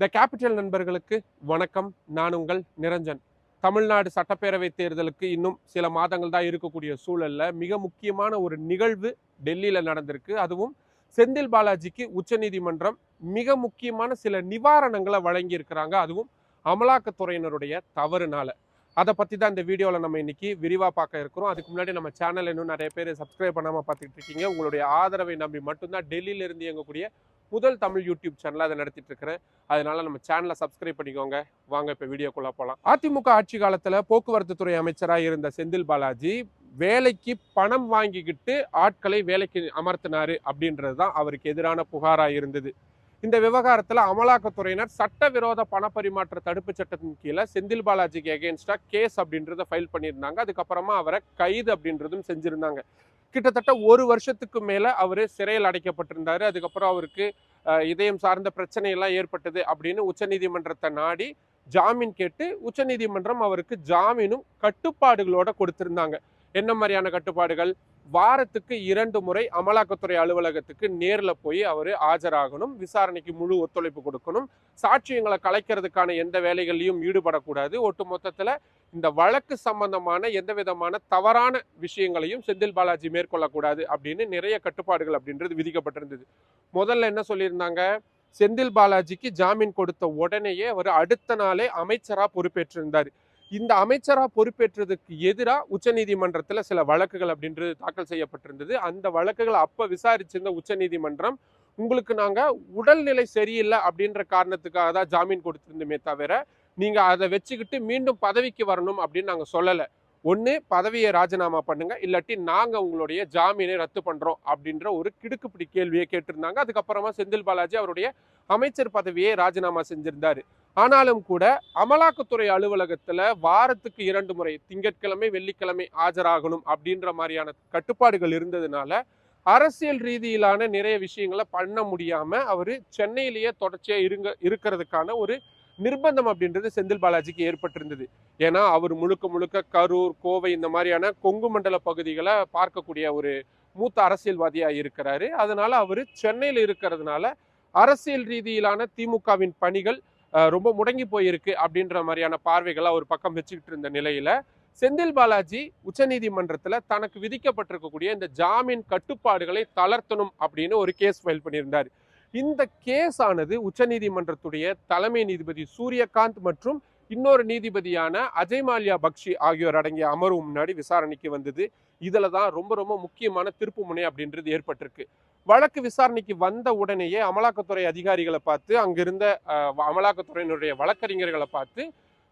The capital நண்பர்களுக்கு வணக்கம். நான் உங்கள் நிரஞ்சன். தமிழ்நாடு சட்டப்பேரவை தேர்தலுக்கு இன்னும் சில மாதங்கள் தான் இருக்கக்கூடிய சூழலில் மிக முக்கியமான ஒரு நிகழ்வு டெல்லியில் நடந்திருக்கு. அதுவும் செந்தில் பாலாஜிக்கு உச்சநீதிமன்றம் மிக முக்கியமான சில நிவாரணங்களை வழங்கியிருக்கிறாங்க. அதுவும் அமலாக்கத்துறையினருடைய தவறுனால. அதை பற்றி தான் இந்த வீடியோவில் நம்ம இன்னைக்கு விரிவாக பார்க்க இருக்கிறோம். அதுக்கு முன்னாடி நம்ம சேனல் இன்னும் நிறைய பேர் சப்ஸ்கிரைப் பண்ணாமல் பார்த்துக்கிட்டு இருக்கீங்க. உங்களுடைய ஆதரவை நம்பி மட்டும்தான் டெல்லியிலிருந்து இயங்கக்கூடிய முதல் தமிழ் யூடியூப் சேனலாக அதை நடத்திட்டு இருக்கிறேன் அதனால நம்ம சேனலை சப்ஸ்கிரைப் பண்ணிக்கோங்க. வாங்க இப்போ வீடியோக்குள்ளே போகலாம் அதிமுக ஆட்சி காலத்தில் போக்குவரத்து துறை அமைச்சராக இருந்த செந்தில் பாலாஜி வேலைக்கு பணம் வாங்கிக்கிட்டு ஆட்களை வேலைக்கு அமர்த்தினாரு அப்படின்றது தான் அவருக்கு எதிரான புகாராக இருந்தது. இந்த விவகாரத்தில் அமலாக்கத்துறையினர் சட்டவிரோத பணப்பரிமாற்ற தடுப்பு சட்டத்தின் கீழே செந்தில் பாலாஜிக்கு எகேன்ஸ்டா கேஸ் அப்படின்றத ஃபைல் பண்ணியிருந்தாங்க. அதுக்கப்புறமா அவரை கைது அப்படின்றதும் செஞ்சுருந்தாங்க. கிட்டத்தட்ட ஒரு வருஷத்துக்கு மேலே அவர் சிறையில் அடைக்கப்பட்டிருந்தார். அதுக்கப்புறம் அவருக்கு இதயம் சார்ந்த பிரச்சனையெல்லாம் ஏற்பட்டது அப்படின்னு உச்சநீதிமன்றத்தை நாடி ஜாமீன் கேட்டு உச்சநீதிமன்றம் அவருக்கு ஜாமீனும் கட்டுப்பாடுகளோட கொடுத்திருந்தாங்க. என்ன மாதிரியான கட்டுப்பாடுகள்? வாரத்துக்கு இரண்டு முறை அமலாக்கத்துறை அலுவலகத்துக்கு நேரில் போய் அவர் ஆஜராகணும் விசாரணைக்கு முழு ஒத்துழைப்பு கொடுக்கணும். சாட்சியங்களை கலைக்கிறதுக்கான எந்த வேலைகள்லையும் ஈடுபடக்கூடாது. ஒட்டு மொத்தத்தில் இந்த வழக்கு சம்பந்தமான எந்த விதமான தவறான விஷயங்களையும் செந்தில் பாலாஜி மேற்கொள்ளக்கூடாது அப்படின்னு நிறைய கட்டுப்பாடுகள் அப்படின்றது விதிக்கப்பட்டிருந்தது. முதல்ல என்ன சொல்லியிருந்தாங்க? செந்தில் பாலாஜிக்கு ஜாமீன் கொடுத்த உடனேயே அவர் அடுத்த நாளே அமைச்சராக பொறுப்பேற்றிருந்தார். இந்த அமைச்சராக பொறுப்பேற்றதுக்கு எதிராக உச்சநீதிமன்றத்தில் சில வழக்குகள் அப்படின்றது தாக்கல் செய்யப்பட்டிருந்தது. அந்த வழக்குகளை அப்போ விசாரிச்சிருந்த உச்சநீதிமன்றம் உங்களுக்கு நாங்கள் உடல்நிலை சரியில்லை அப்படின்ற காரணத்துக்காக தான் ஜாமீன் கொடுத்துருந்தோமே தவிர நீங்கள் அதை வச்சுக்கிட்டு மீண்டும் பதவிக்கு வரணும் அப்படின்னு நாங்கள் சொல்லலை. ஒன்று பதவியை ராஜினாமா பண்ணுங்க. இல்லாட்டி நாங்கள் உங்களுடைய ஜாமீனை ரத்து பண்ணுறோம் அப்படின்ற ஒரு கிடுக்குப்பிடி கேள்வியை கேட்டிருந்தாங்க. அதுக்கப்புறமா செந்தில் பாலாஜி அவருடைய அமைச்சர் பதவியை ராஜினாமா செஞ்சிருந்தாரு. ஆனாலும் கூட அமலாக்கத்துறை அலுவலகத்தில் வாரத்துக்கு இரண்டு முறை திங்கட்கிழமை வெள்ளிக்கிழமை ஆஜராகணும் அப்படின்ற மாதிரியான கட்டுப்பாடுகள் இருந்ததுனால அரசியல் ரீதியிலான நிறைய விஷயங்களை பண்ண முடியாமல் அவர் சென்னையிலேயே தொடர்ச்சியாக இருங்க இருக்கிறதுக்கான ஒரு நிர்பந்தம் அப்படின்றது செந்தில் பாலாஜிக்கு ஏற்பட்டிருந்தது. ஏன்னா அவர் முழுக்க முழுக்க கரூர் கோவை இந்த மாதிரியான கொங்கு மண்டல பகுதிகளை பார்க்கக்கூடிய ஒரு மூத்த அரசியல்வாதியாக இருக்கிறாரு. அதனால அவர் சென்னையில் இருக்கிறதுனால அரசியல் ரீதியிலான திமுகவின் பணிகள் ரொம்ப முடங்கி போயிருக்கு அப்படின்ற மாதிரியான பார்வைகளை அவர் பக்கம் வச்சுக்கிட்டு இருந்த நிலையில செந்தில் பாலாஜி உச்சநீதிமன்றத்தில் தனக்கு விதிக்கப்பட்டிருக்கக்கூடிய இந்த ஜாமீன் கட்டுப்பாடுகளை தளர்த்தணும் அப்படின்னு ஒரு கேஸ் ஃபைல் பண்ணியிருந்தார். இந்த கேஸ் ஆனது உச்சநீதிமன்றத்துடைய தலைமை நீதிபதி சூரியகாந்த் மற்றும் இன்னொரு நீதிபதியான அஜய் மால்யா பக்ஷி ஆகியோர் அடங்கிய அமர்வு முன்னாடி விசாரணைக்கு வந்தது. இதில் தான் ரொம்ப ரொம்ப முக்கியமான திருப்பு முனை அப்படின்றது ஏற்பட்டிருக்கு. வழக்கு விசாரணைக்கு வந்த உடனேயே அமலாக்கத்துறை அதிகாரிகளை பார்த்து அங்கிருந்த அமலாக்கத்துறையினுடைய வழக்கறிஞர்களை பார்த்து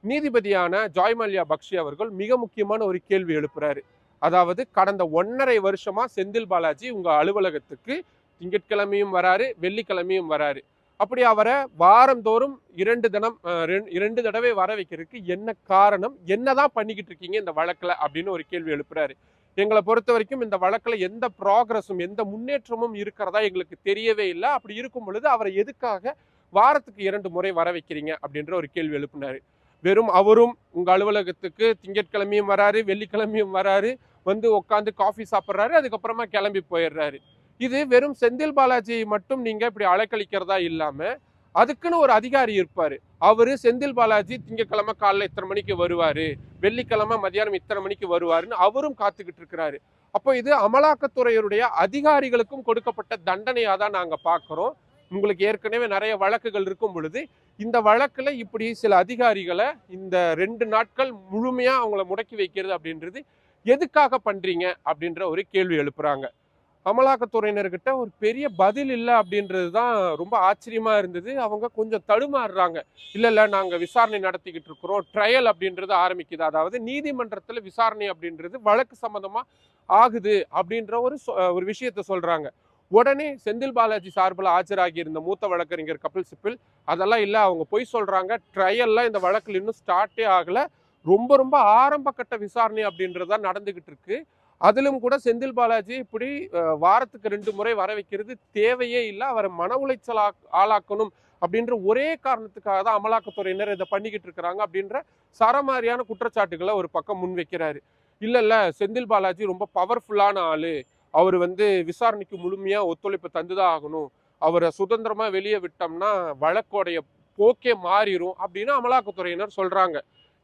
நீதிபதியான ஜாய் மல்யா பக்ஷி அவர்கள் மிக முக்கியமான ஒரு கேள்வி எழுப்புறாரு. அதாவது கடந்த ஒன்றரை வருஷமா செந்தில் பாலாஜி உங்க அலுவலகத்துக்கு திங்கட்கிழமையும் வராரு வெள்ளிக்கிழமையும் வராரு. அப்படி அவரை வாரந்தோறும் இரண்டு தினம் ரெண்- இரண்டு தடவை வர வைக்கிறதுக்கு என்ன காரணம் என்னதான் பண்ணிக்கிட்டு இருக்கீங்க இந்த வழக்கில் அப்படின்னு ஒரு கேள்வி எழுப்புறாரு. எங்களை பொறுத்த வரைக்கும் இந்த வழக்கில் எந்த ப்ராக்ரஸும் எந்த முன்னேற்றமும் இருக்கிறதா எங்களுக்கு தெரியவே இல்லை. அப்படி இருக்கும் பொழுது அவரை எதுக்காக வாரத்துக்கு இரண்டு முறை வர வைக்கிறீங்க அப்படின்ற ஒரு கேள்வி எழுப்பினார். வெறும் அவரும் உங்கள் அலுவலகத்துக்கு திங்கட்கிழமையும் வராரு வெள்ளிக்கிழமையும் வராரு வந்து உட்காந்து காஃபி சாப்பிட்றாரு அதுக்கப்புறமா கிளம்பி போயிடுறாரு. இது வெறும் செந்தில் பாலாஜியை மட்டும் நீங்கள் இப்படி அலைக்கழிக்கிறதா இல்லாமல் அதுக்குன்னு ஒரு அதிகாரி இருப்பார். அவர் செந்தில் பாலாஜி திங்கக்கிழமை காலைல இத்தனை மணிக்கு வருவார் வெள்ளிக்கிழமை மதியானம் இத்தனை மணிக்கு வருவாருன்னு அவரும் காத்துக்கிட்டு இருக்கிறாரு. அப்போ இது அமலாக்கத்துறையுடைய அதிகாரிகளுக்கும் கொடுக்கப்பட்ட தண்டனையாக தான் நாங்கள் பார்க்குறோம் உங்களுக்கு ஏற்கனவே நிறைய வழக்குகள் இருக்கும் பொழுது இந்த வழக்கில் இப்படி சில அதிகாரிகளை இந்த ரெண்டு நாட்கள் முழுமையாக அவங்கள முடக்கி வைக்கிறது அப்படின்றது எதுக்காக பண்ணுறீங்க அப்படின்ற ஒரு கேள்வி எழுப்புறாங்க. அமலாக்கத்துறையினர்கிட்ட ஒரு பெரிய பதில் இல்லை அப்படின்றது தான் ரொம்ப ஆச்சரியமா இருந்தது. அவங்க கொஞ்சம் தடுமாறுறாங்க. இல்ல இல்ல நாங்க விசாரணை நடத்திக்கிட்டு இருக்கிறோம். ட்ரையல் அப்படின்றது ஆரம்பிக்குது. அதாவது நீதிமன்றத்துல விசாரணை அப்படின்றது வழக்கு சம்பந்தமா ஆகுது அப்படின்ற ஒரு ஒரு விஷயத்த சொல்றாங்க. உடனே செந்தில் பாலாஜி சார்பில் ஆஜராகி இருந்த மூத்த வழக்கறிஞர் கபில் சிப்பில் அதெல்லாம் இல்லை. அவங்க பொய் சொல்றாங்க. ட்ரையல்லாம் இந்த வழக்கில் இன்னும் ஸ்டார்ட்டே ஆகல. ரொம்ப ரொம்ப ஆரம்ப கட்ட விசாரணை அப்படின்றது தான் நடந்துகிட்டு இருக்கு. அதிலும் கூட செந்தில் பாலாஜி இப்படி வாரத்துக்கு ரெண்டு முறை வர வைக்கிறது தேவையே இல்லை. அவரை மன உளைச்சல் ஆளாக்கணும் அப்படின்ற ஒரே காரணத்துக்காக தான் அமலாக்கத்துறையினர் இதை பண்ணிக்கிட்டு இருக்கிறாங்க அப்படின்ற சரமாரியான குற்றச்சாட்டுகளை ஒரு பக்கம் முன்வைக்கிறாரு இல்லை இல்லை செந்தில் பாலாஜி ரொம்ப பவர்ஃபுல்லான ஆளு. அவர் வந்து விசாரணைக்கு முழுமையாக ஒத்துழைப்பு தந்துதான் ஆகணும். அவரை சுதந்திரமாக வெளியே விட்டோம்னா வழக்கோடைய போக்கே மாறிடும் அப்படின்னு அமலாக்கத்துறையினர் சொல்கிறாங்க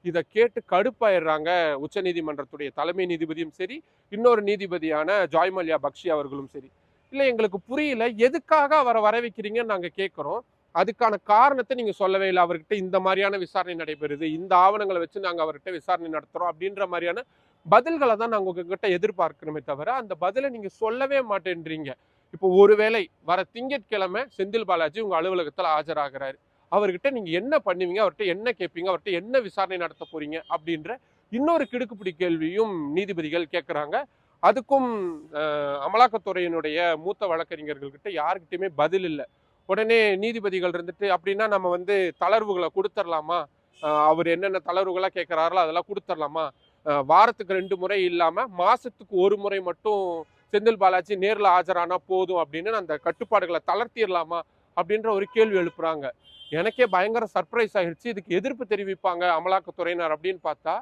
இதை கேட்டு கடுப்பாயிடுறாங்க உச்சநீதிமன்றத்துடைய தலைமை நீதிபதியும் சரி இன்னொரு நீதிபதியான ஜாய்மல்யா பக்ஷி அவர்களும் சரி. இல்லை எங்களுக்கு புரியல எதுக்காக அவரை வர வைக்கிறீங்கன்னு நாங்கள் கேட்குறோம். அதுக்கான காரணத்தை நீங்கள் சொல்லவே இல்லை. அவர்கிட்ட இந்த மாதிரியான விசாரணை நடைபெறுது இந்த ஆவணங்களை வச்சு நாங்கள் அவர்கிட்ட விசாரணை நடத்துகிறோம் அப்படின்ற மாதிரியான பதில்களை தான் நாங்கள் உங்ககிட்ட எதிர்பார்க்கணுமே தவிர அந்த பதிலை நீங்கள் சொல்லவே மாட்டேன்றீங்க. இப்போ ஒருவேளை வர திங்கட்கிழமை செந்தில் பாலாஜி உங்கள் அலுவலகத்தில் ஆஜராகிறாரு. அவர்கிட்ட நீங்கள் என்ன பண்ணுவீங்க? அவர்கிட்ட என்ன கேட்பீங்க? அவர்கிட்ட என்ன விசாரணை நடத்த போறீங்க? அப்படின்ற இன்னொரு கிடுக்குப்பிடி கேள்வியும் நீதிபதிகள் கேட்குறாங்க. அதுக்கும் அமலாக்கத்துறையினுடைய மூத்த வழக்கறிஞர்கள்கிட்ட யாருக்கிட்டையுமே பதில் இல்லை. உடனே நீதிபதிகள் இருந்துட்டு அப்படின்னா நம்ம வந்து தளர்வுகளை கொடுத்துடலாமா அவர் என்னென்ன தளர்வுகளாக கேட்குறாரோ அதெல்லாம் கொடுத்துடலாமா வாரத்துக்கு ரெண்டு முறை இல்லாமல் மாதத்துக்கு ஒரு முறை மட்டும் செந்தில் பாலாஜி நேரில் ஆஜரானா போதும் அப்படின்னு அந்த கட்டுப்பாடுகளை தளர்த்திடலாமா அப்படின்ற ஒரு கேள்வி எழுப்புறாங்க. எனக்கே பயங்கர சர்ப்ரைஸ் ஆகிடுச்சு இதுக்கு எதிர்ப்பு தெரிவிப்பாங்க அமலாக்கத்துறையினர் அப்படின்னு பார்த்தா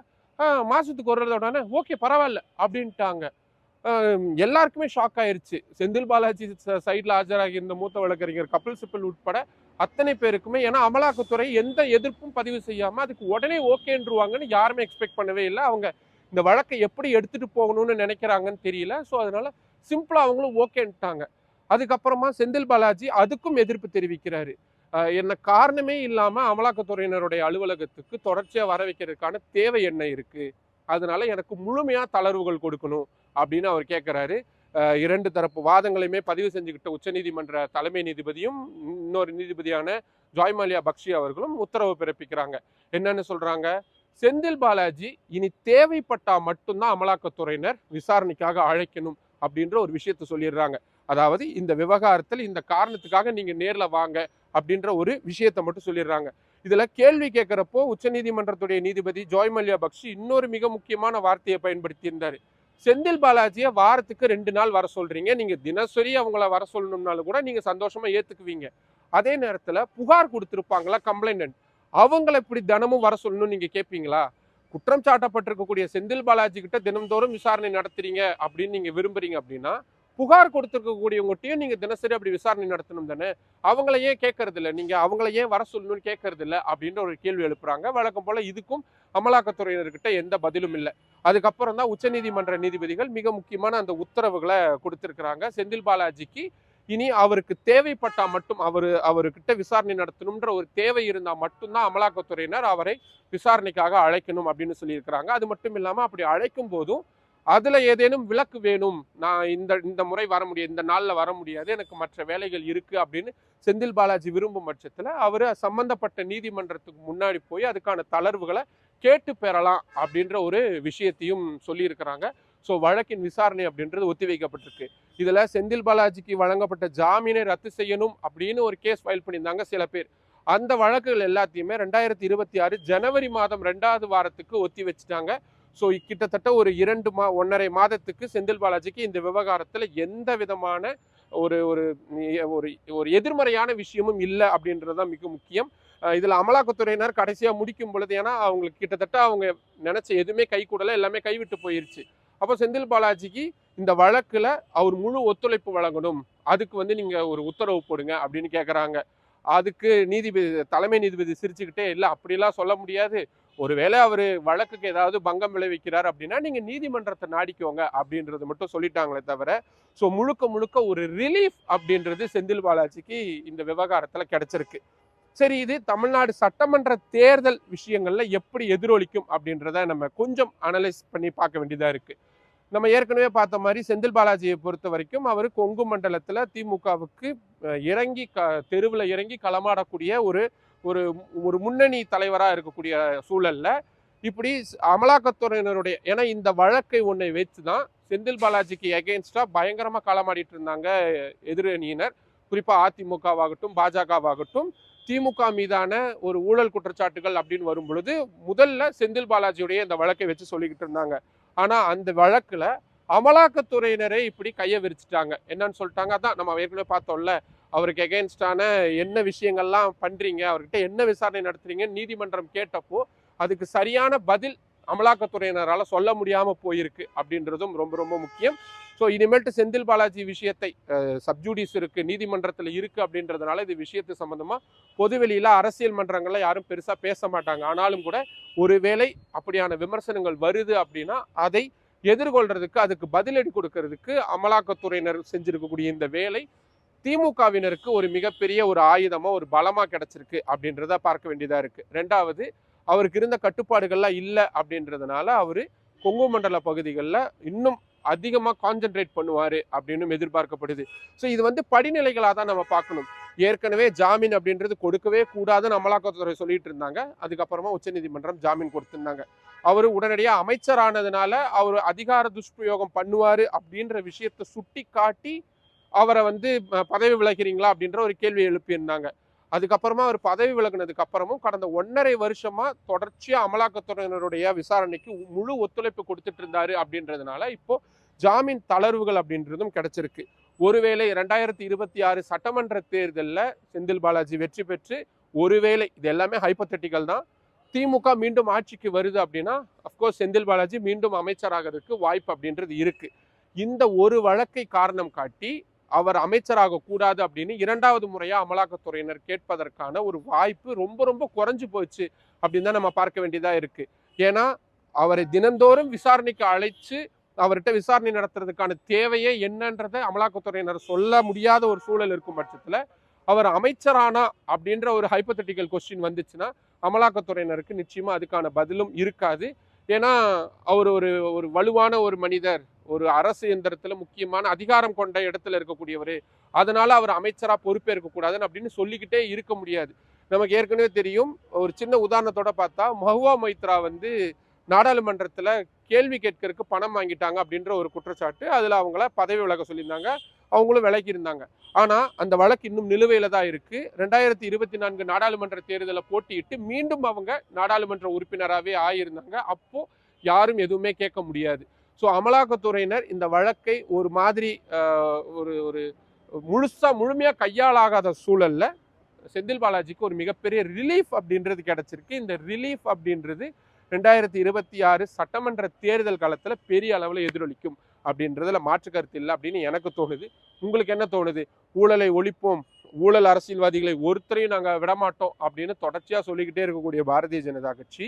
மாதத்துக்கு ஒரு ஓகே பரவாயில்ல அப்படின்ட்டாங்க. எல்லாருக்குமே ஷாக் ஆயிடுச்சு செந்தில் பாலாஜி சைடில் ஆஜராகி இருந்த மூத்த வழக்கறிஞர் கபில் சிப்பல் உட்பட அத்தனை பேருக்குமே ஏன்னா அமலாக்கத்துறை எந்த எதிர்ப்பும் பதிவு செய்யாமல் அதுக்கு உடனே ஓகேன்றுவாங்கன்னு யாருமே எக்ஸ்பெக்ட் பண்ணவே இல்லை. அவங்க இந்த வழக்கை எப்படி எடுத்துகிட்டு போகணும்னு நினைக்கிறாங்கன்னு தெரியல. ஸோ அதனால் சிம்பிளாக அவங்களும் ஓகேன்ட்டாங்க. அதுக்கப்புறமா செந்தில் பாலாஜி அதுக்கும் எதிர்ப்பு தெரிவிக்கிறாரு. என்ன காரணமே இல்லாமல் அமலாக்கத்துறையினருடைய அலுவலகத்துக்கு தொடர்ச்சியாக வர வைக்கிறதுக்கான தேவை என்ன இருக்குது அதனால எனக்கு முழுமையாக தளர்வுகள் கொடுக்கணும் அப்படின்னு அவர் கேட்குறாரு இரண்டு தரப்பு வாதங்களையுமே பதிவு செஞ்சுக்கிட்ட உச்சநீதிமன்ற தலைமை நீதிபதியும் இன்னொரு நீதிபதியான ஜாய்மாலியா பக்ஷி அவர்களும் உத்தரவு பிறப்பிக்கிறாங்க. என்னன்னு சொல்கிறாங்க செந்தில் பாலாஜி இனி தேவைப்பட்டால் மட்டும்தான் அமலாக்கத்துறையினர் விசாரணைக்காக அழைக்கணும் அப்படின்ற ஒரு விஷயத்த சொல்லிடுறாங்க. அதாவது இந்த விவகாரத்தில் இந்த காரணத்துக்காக நீங்கள் நேரில் வாங்க அப்படின்ற ஒரு விஷயத்தை மட்டும் சொல்லிடுறாங்க. இதில் கேள்வி கேட்குறப்போ உச்சநீதிமன்றத்துடைய நீதிபதி ஜோய்மல்யா பக்ஷி இன்னொரு மிக முக்கியமான வார்த்தையை பயன்படுத்தியிருந்தார். செந்தில் பாலாஜியை வாரத்துக்கு ரெண்டு நாள் வர சொல்றீங்க. நீங்கள் தினசரி அவங்கள வர சொல்லணும்னாலும் கூட நீங்கள் சந்தோஷமா ஏற்றுக்குவீங்க அதே நேரத்தில் புகார் கொடுத்துருப்பாங்களா கம்ப்ளைண்ட் அவங்கள இப்படி தினமும் வர சொல்லணும்னு நீங்க கேட்பீங்களா குற்றம் சாட்டப்பட்டிருக்கக்கூடிய செந்தில் பாலாஜி கிட்ட தினம்தோறும் விசாரணை நடத்துறீங்க அப்படின்னு நீங்கள் விரும்புறீங்க அப்படின்னா புகார் கொடுத்துருக்கக்கூடியவங்ககிட்டயும் நீங்கள் தினசரி அப்படி விசாரணை நடத்தணும் தானே? அவங்கள ஏன் கேட்கறது இல்லை நீங்க அவங்கள ஏன் வர சொல்லணும்னு கேட்கறது இல்லை அப்படின்ற ஒரு கேள்வி எழுப்புறாங்க. வழக்கம் போல் இதுக்கும் அமலாக்கத்துறையினர்கிட்ட எந்த பதிலும் இல்லை. அதுக்கப்புறம் தான் உச்சநீதிமன்ற நீதிபதிகள் மிக முக்கியமான அந்த உத்தரவுகளை கொடுத்துருக்குறாங்க. செந்தில் பாலாஜிக்கு இனி அவருக்கு தேவைப்பட்டா மட்டும் அவர் அவர்கிட்ட விசாரணை நடத்தணும்ன்ற ஒரு தேவை இருந்தால் மட்டும்தான் அமலாக்கத்துறையினர் அவரை விசாரணைக்காக அழைக்கணும் அப்படின்னு சொல்லியிருக்கிறாங்க. அது மட்டும் இல்லாமல் அப்படி அழைக்கும் போதும் அதில் ஏதேனும் விலக்கு வேணும். நான் இந்த இந்த முறை வர முடியாது இந்த நாளில் வர முடியாது எனக்கு மற்ற வேலைகள் இருக்குது அப்படின்னு செந்தில் பாலாஜி விரும்பும் பட்சத்தில் அவர் சம்பந்தப்பட்ட நீதிமன்றத்துக்கு முன்னாடி போய் அதுக்கான தளர்வுகளை கேட்டு பெறலாம் அப்படின்ற ஒரு விஷயத்தையும் சொல்லியிருக்கிறாங்க. ஸோ வழக்கின் விசாரணை அப்படின்றது ஒத்திவைக்கப்பட்டிருக்கு. இதில் செந்தில் பாலாஜிக்கு வழங்கப்பட்ட ஜாமீனை ரத்து செய்யணும் அப்படின்னு ஒரு கேஸ் ஃபைல் பண்ணியிருந்தாங்க சில பேர். அந்த வழக்குகள் எல்லாத்தையுமே ரெண்டாயிரத்தி இருபத்தி ஆறு ஜனவரி மாதம் ரெண்டாவது வாரத்துக்கு ஒத்தி வச்சுட்டாங்க. ஸோ கிட்டத்தட்ட ஒரு இரண்டு மா ஒன்றரை மாதத்துக்கு செந்தில் பாலாஜிக்கு இந்த விவகாரத்தில் எந்த விதமான ஒரு ஒரு ஒரு ஒரு எதிர்மறையான விஷயமும் இல்லை அப்படின்றது தான் மிக முக்கியம். இதில் அமலாக்கத்துறையினர் கடைசியாக முடிக்கும் பொழுது ஏன்னா அவங்களுக்கு கிட்டத்தட்ட அவங்க நினச்ச எதுவுமே கை கூடலை எல்லாமே கைவிட்டு போயிருச்சு. அப்போ செந்தில் பாலாஜிக்கு இந்த வழக்கில் அவர் முழு ஒத்துழைப்பு வழங்கணும். அதுக்கு வந்து நீங்கள் ஒரு உத்தரவு போடுங்க அப்படின்னு கேட்குறாங்க அதுக்கு நீதிபதி தலைமை நீதிபதி சிரிச்சுக்கிட்டே இல்லை அப்படிலாம் சொல்ல முடியாது. ஒருவேளை அவர் வழக்குக்கு ஏதாவது பங்கம் விளைவிக்கிறார் அப்படின்னா நீங்கள் நீதிமன்றத்தை நாடிக்கோங்க அப்படின்றது மட்டும் சொல்லிட்டாங்களே தவிர ஸோ முழுக்க முழுக்க ஒரு ரிலீஃப் அப்படின்றது செந்தில் பாலாஜிக்கு இந்த விவகாரத்தில் கிடைச்சிருக்கு. சரி இது தமிழ்நாடு சட்டமன்ற தேர்தல் விஷயங்களில் எப்படி எதிரொலிக்கும் அப்படின்றத நம்ம கொஞ்சம் அனலைஸ் பண்ணி பார்க்க வேண்டியதாக இருக்குது நம்ம ஏற்கனவே பார்த்த மாதிரி செந்தில் பாலாஜியை பொறுத்த வரைக்கும் அவர் கொங்கு மண்டலத்தில் திமுகவுக்கு இறங்கி க தெருவில் இறங்கி களமாடக்கூடிய ஒரு ஒரு ஒரு முன்னணி தலைவராக இருக்கக்கூடிய சூழலில் இப்படி அமலாக்கத்துறையினருடைய ஏன்னா இந்த வழக்கை ஒன்றை வச்சு தான் செந்தில் பாலாஜிக்கு எகெயின்ஸ்டாக பயங்கரமாக களமாடிட்டு இருந்தாங்க எதிரணியினர் குறிப்பாக அதிமுகவாகட்டும் பாஜகவாகட்டும் திமுக மீதான ஒரு ஊழல் குற்றச்சாட்டுகள் அப்படின்னு வரும் பொழுது முதல்ல செந்தில் பாலாஜியுடைய இந்த வழக்கை வச்சு சொல்லிக்கிட்டு இருந்தாங்க. ஆனால் அந்த வழக்கில் அமலாக்கத்துறையினரே இப்படி கையை விரிச்சிட்டாங்க. என்னன்னு சொல்லிட்டாங்க. அதான் நம்ம ஏற்கனவே பார்த்தோம்ல அவருக்கு எகெயின்ஸ்டான என்ன விஷயங்கள்லாம் பண்ணுறீங்க அவர்கிட்ட என்ன விசாரணை நடத்துறீங்கன்னு நீதிமன்றம் கேட்டப்போ அதுக்கு சரியான பதில் அமலாக்கத்துறையினரால் சொல்ல முடியாமல் போயிருக்கு அப்படின்றதும் ரொம்ப ரொம்ப முக்கியம். ஸோ இனிமேல்ட்டு செந்தில் பாலாஜி விஷயத்தை சப்ஜூடிஸ் இருக்குது நீதிமன்றத்தில் இருக்குது அப்படின்றதுனால இது விஷயத்து சம்மந்தமாக பொதுவெளியில் அரசியல் மன்றங்களில் யாரும் பெருசாக பேச மாட்டாங்க. ஆனாலும் கூட ஒருவேளை அப்படியான விமர்சனங்கள் வருது அப்படின்னா அதை எதிர்கொள்றதுக்கு அதுக்கு பதிலடி கொடுக்கறதுக்கு அமலாக்கத்துறையினர் செஞ்சிருக்கக்கூடிய இந்த வேலை திமுகவினருக்கு ஒரு மிகப்பெரிய ஒரு ஆயுதமாக ஒரு பலமாக கிடச்சிருக்கு அப்படின்றத பார்க்க வேண்டியதாக இருக்குது ரெண்டாவது அவருக்கு இருந்த கட்டுப்பாடுகள்லாம் இல்லை அப்படின்றதுனால அவர் கொங்கு மண்டல பகுதிகளில் இன்னும் அதிகமாக கான்சென்ட்ரேட் பண்ணுவார் அப்படின்னு எதிர்பார்க்கப்படுது. ஸோ இது வந்து படிநிலைகளாக தான் நம்ம பார்க்கணும். ஏற்கனவே ஜாமீன் அப்படின்றது கொடுக்கவே கூடாதுன்னு அமலாக்கத்துறை சொல்லிட்டு இருந்தாங்க. அதுக்கப்புறமா உச்சநீதிமன்றம் ஜாமீன் கொடுத்துருந்தாங்க. அவர் உடனடியாக அமைச்சரானதுனால அவர் அதிகார துஷ்பிரயோகம் பண்ணுவார் அப்படின்ற விஷயத்தை சுட்டி காட்டி அவரை வந்து பதவி விலகிறீங்களா அப்படின்ற ஒரு கேள்வி எழுப்பியிருந்தாங்க. அதுக்கப்புறமா அவர் பதவி விலகினதுக்கு அப்புறமும் கடந்த ஒன்றரை வருஷமா தொடர்ச்சியா அமலாக்கத்துறையினருடைய விசாரணைக்கு முழு ஒத்துழைப்பு கொடுத்துட்டு இருந்தாரு அப்படின்றதுனால இப்போ ஜாமீன் தளர்வுகள் அப்படின்றதும் கிடைச்சிருக்கு. ஒருவேளை ரெண்டாயிரத்தி இருபத்தி ஆறு சட்டமன்ற தேர்தலில் செந்தில் பாலாஜி வெற்றி பெற்று ஒருவேளை இது எல்லாமே ஹைப்பத்தட்டிக்கல் தான். திமுக மீண்டும் ஆட்சிக்கு வருது அப்படின்னா அஃப்கோர்ஸ் செந்தில் பாலாஜி மீண்டும் அமைச்சராகிறதுக்கு வாய்ப்பு அப்படின்றது இருக்கு. இந்த ஒரு வழக்கை காரணம் காட்டி அவர் அமைச்சராக கூடாது அப்படின்னு இரண்டாவது முறையா அமலாக்கத்துறையினர் கேட்பதற்கான ஒரு வாய்ப்பு ரொம்ப ரொம்ப குறைஞ்சு போச்சு அப்படின்னு தான் நம்ம பார்க்க வேண்டியதா இருக்கு. ஏன்னா அவரை தினந்தோறும் விசாரணைக்கு அழைச்சு அவர்கிட்ட விசாரணை நடத்துறதுக்கான தேவையே என்னன்றதை அமலாக்கத்துறையினர் சொல்ல முடியாத ஒரு சூழல் இருக்கும் பட்சத்துல அவர் அமைச்சரானா அப்படின்ற ஒரு ஹைப்பத்தட்டிக்கல் கொஸ்டின் வந்துச்சுன்னா அமலாக்கத்துறையினருக்கு நிச்சயமா அதுக்கான பதிலும் இருக்காது. ஏன்னா அவர் ஒரு ஒரு வலுவான ஒரு மனிதர். ஒரு அரசு எந்திரத்தில் முக்கியமான அதிகாரம் கொண்ட இடத்துல இருக்கக்கூடியவர். அதனால அவர் அமைச்சராக பொறுப்பேற்கக்கூடாதுன்னு அப்படின்னு சொல்லிக்கிட்டே இருக்க முடியாது. நமக்கு ஏற்கனவே தெரியும் ஒரு சின்ன உதாரணத்தோட பார்த்தா மஹுவா மைத்ரா வந்து நாடாளுமன்றத்தில் கேள்வி கேட்கறதுக்கு பணம் வாங்கிட்டாங்க அப்படின்ற ஒரு குற்றச்சாட்டு அதில் அவங்கள பதவி விலக சொல்லியிருந்தாங்க அவங்களும் விலக்கியிருந்தாங்க ஆனால் அந்த வழக்கு இன்னும் நிலுவையில் தான் இருக்குது ரெண்டாயிரத்தி இருபத்தி நான்கு நாடாளுமன்ற தேர்தலை போட்டியிட்டு மீண்டும் அவங்க நாடாளுமன்ற உறுப்பினராகவே ஆயிருந்தாங்க. அப்போது யாரும் எதுவுமே கேட்க முடியாது. ஸோ அமலாக்கத்துறையினர் இந்த வழக்கை ஒரு மாதிரி ஒரு ஒரு முழுசாக முழுமையாக கையாளாகாத சூழலில் செந்தில் பாலாஜிக்கு ஒரு மிகப்பெரிய ரிலீஃப் அப்படின்றது கிடச்சிருக்கு. இந்த ரிலீஃப் அப்படின்றது ரெண்டாயிரத்தி இருபத்தி ஆறு சட்டமன்ற தேர்தல் காலத்தில் பெரிய அளவில் எதிரொலிக்கும் அப்படின்றதுல மாற்று கருத்து இல்லை அப்படின்னு எனக்கு தோணுது. உங்களுக்கு என்ன தோணுது? ஊழலை ஒழிப்போம் ஊழல் அரசியல்வாதிகளை ஒருத்தரையும் நாங்கள் விடமாட்டோம் அப்படின்னு தொடர்ச்சியாக சொல்லிக்கிட்டே இருக்கக்கூடிய பாரதிய ஜனதா கட்சி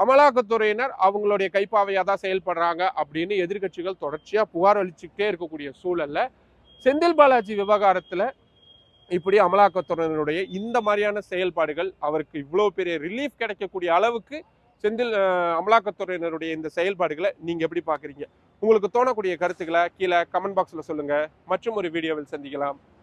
அமலாக்கத்துறையினர் அவங்களுடைய கைப்பாவையாக தான் செயல்படுறாங்க அப்படின்னு எதிர்க்கட்சிகள் தொடர்ச்சியாக புகார் அளிச்சுக்கிட்டே இருக்கக்கூடிய சூழல்ல செந்தில் பாலாஜி விவகாரத்தில் இப்படி அமலாக்கத்துறையினருடைய இந்த மாதிரியான செயல்பாடுகள் அவருக்கு இவ்வளோ பெரிய ரிலீஃப் கிடைக்கக்கூடிய அளவுக்கு செந்தில் அமலாக்கத்துறையினருடைய இந்த செயல்பாடுகளை நீங்கள் எப்படி பார்க்குறீங்க உங்களுக்கு தோணக்கூடிய கருத்துக்களை கீழே கமெண்ட் பாக்ஸில் சொல்லுங்கள் மற்றும் ஒரு வீடியோவில் சந்திக்கலாம்.